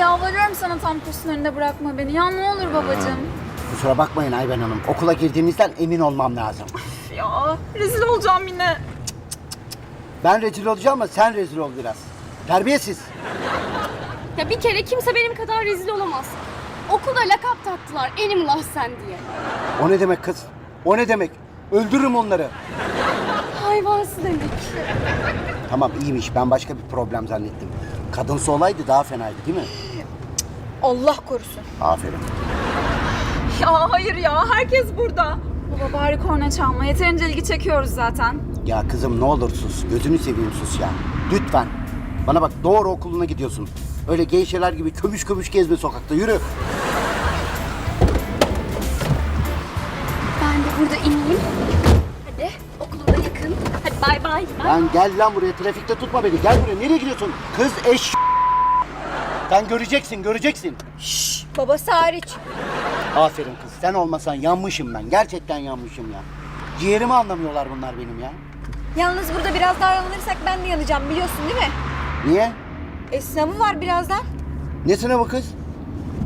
yalvarıyorum sana tam kursun önünde bırakma beni. Ya ne olur babacığım. Kusura bakmayın Ayben Hanım. Okula girdiğinizden emin olmam lazım. Ya rezil olacağım yine. Ben rezil olacağım ama sen rezil ol biraz. Terbiyesiz. Ya bir kere kimse benim kadar rezil olamaz. Okulda lakap taktılar Animal sen diye. O ne demek kız? O ne demek? Öldürürüm onları. Hayvansı demek. Tamam iyiymiş. Ben başka bir problem zannettim. Kadınsı olaydı daha fenaydı değil mi? Allah korusun. Aferin. Ya hayır ya herkes burada. Baba bari korna çalma. Yeterince ilgi çekiyoruz zaten. Ya kızım ne olur sus. Gözünü seveyim sus ya. Lütfen. Bana bak doğru okuluna gidiyorsun. Öyle geyşeler gibi kömüş kömüş gezme sokakta. Yürü. Ben de burada ineyim. Hadi okulum da yakın. Hadi bay bay. bay. Lan gel lan buraya. Trafikte tutma beni. Gel buraya. Nereye gidiyorsun? Kız eş. Sen göreceksin, göreceksin. Babası hariç. Aferin kız. Sen olmasan yanmışım ben. Gerçekten yanmışım ya. Ciğerimi anlamıyorlar bunlar benim ya. Yalnız burada biraz davranırsak ben de yanacağım biliyorsun değil mi? Niye? E sınavı var birazdan. Ne sınavı kız?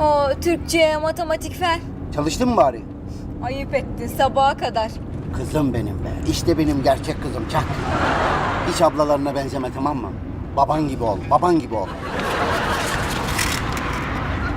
O Türkçe, matematik fen. Çalıştın mı bari? Ayıp ettin sabaha kadar. Kızım benim be. İşte benim gerçek kızım Çak. Hiç ablalarına benzeme tamam mı? Baban gibi ol, baban gibi ol.